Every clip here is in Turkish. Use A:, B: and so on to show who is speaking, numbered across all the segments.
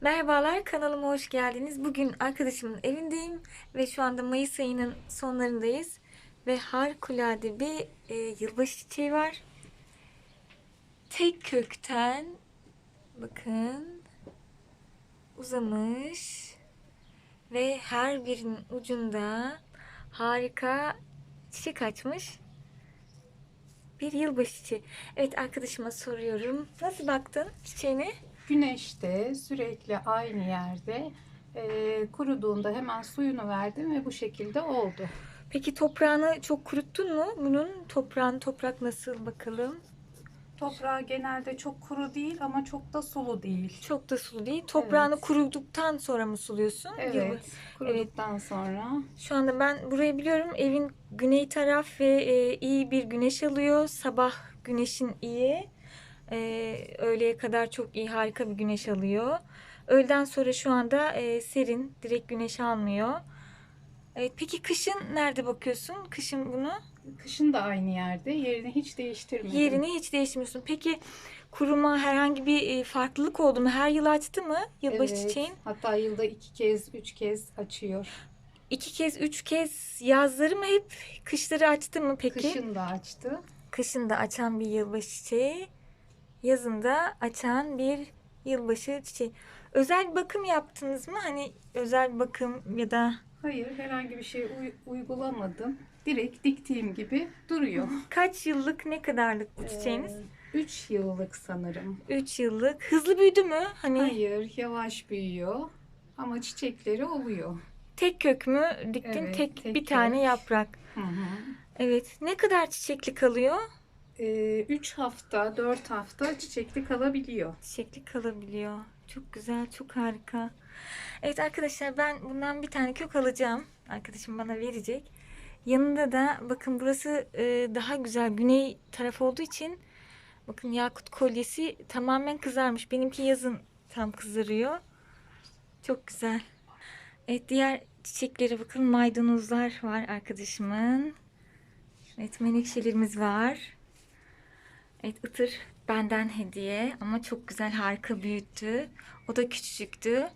A: Merhabalar kanalıma hoş geldiniz. Bugün arkadaşımın evindeyim ve şu anda Mayıs ayının sonlarındayız. Ve harikulade bir e, yılbaşı çiçeği var. Tek kökten bakın uzamış ve her birinin ucunda harika çiçek açmış. Bir yılbaşı çiçeği. Evet arkadaşıma soruyorum. Nasıl baktın çiçeğine?
B: Güneşte sürekli aynı yerde e, kuruduğunda hemen suyunu verdim ve bu şekilde oldu.
A: Peki toprağını çok kuruttun mu? Bunun toprağın toprak nasıl bakalım?
B: Toprağı genelde çok kuru değil ama çok da sulu değil.
A: Çok da sulu değil. Toprağını
B: Evet.
A: kuruduktan sonra mı suluyorsun?
B: Evet. Kuruduktan sonra
A: Şu anda ben burayı biliyorum. Evin güney taraf ve e, iyi bir güneş alıyor. Sabah güneşin iyi. E, öğleye kadar çok iyi, harika bir güneş alıyor. Öğleden sonra şu anda e, serin, direkt güneş almıyor. Evet, peki kışın nerede bakıyorsun? Kışın bunu?
B: kışın da aynı yerde yerini hiç değiştirmedim.
A: Yerini hiç değiştirmiyorsun. Peki kuruma herhangi bir e, farklılık oldu mu? Her yıl açtı mı yılbaşı
B: Evet.
A: çiçeğin?
B: Hatta yılda iki kez, üç kez açıyor.
A: İki kez, üç kez yazları mı hep kışları açtı mı peki?
B: Kışın da açtı.
A: Kışın da açan bir yılbaşı çiçeği, yazında açan bir yılbaşı çiçeği. Özel bakım yaptınız mı? Hani özel bakım ya da
B: Hayır herhangi bir şey uy- uygulamadım. Direkt diktiğim gibi duruyor.
A: kaç yıllık, ne kadarlık bu çiçeğiniz?
B: 3 yıllık sanırım.
A: 3 yıllık. Hızlı büyüdü mü? Hani
B: Hayır, yavaş büyüyor. Ama çiçekleri oluyor.
A: tek kök mü diktin?
B: Evet,
A: tek,
B: tek
A: bir tane
B: kök.
A: yaprak.
B: Hı hı.
A: Evet. Ne kadar çiçekli kalıyor?
B: 3 hafta, 4 hafta çiçekli kalabiliyor.
A: Çiçekli kalabiliyor. Çok güzel, çok harika. Evet arkadaşlar ben bundan bir tane kök alacağım. Arkadaşım bana verecek. Yanında da bakın burası e, daha güzel güney taraf olduğu için bakın yakut kolyesi tamamen kızarmış. Benimki yazın tam kızarıyor. Çok güzel. Evet diğer çiçeklere bakın maydanozlar var arkadaşımın. Evet menekşelerimiz var. Evet ıtır benden hediye ama çok güzel harika büyüttü. O da küçücüktü.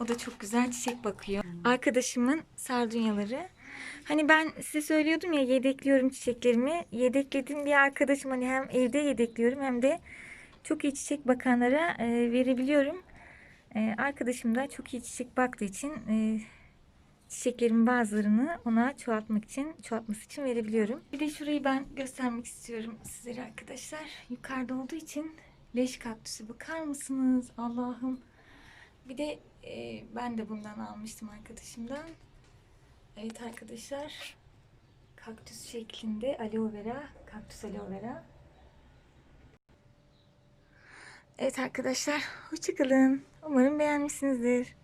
A: O da çok güzel çiçek bakıyor. Arkadaşımın sardunyaları. Hani ben size söylüyordum ya yedekliyorum çiçeklerimi. Yedeklediğim bir arkadaşım hani hem evde yedekliyorum hem de çok iyi çiçek bakanlara e, verebiliyorum. E, arkadaşım da çok iyi çiçek baktığı için e, çiçeklerimin bazılarını ona çoğaltmak için, çoğaltması için verebiliyorum. Bir de şurayı ben göstermek istiyorum sizlere arkadaşlar. Yukarıda olduğu için leş kaktüsü bakar mısınız? Allah'ım. Bir de e, ben de bundan almıştım arkadaşımdan. Evet arkadaşlar. Kaktüs şeklinde aloe vera, kaktüs aloe vera. Evet arkadaşlar, hoşçakalın. Umarım beğenmişsinizdir.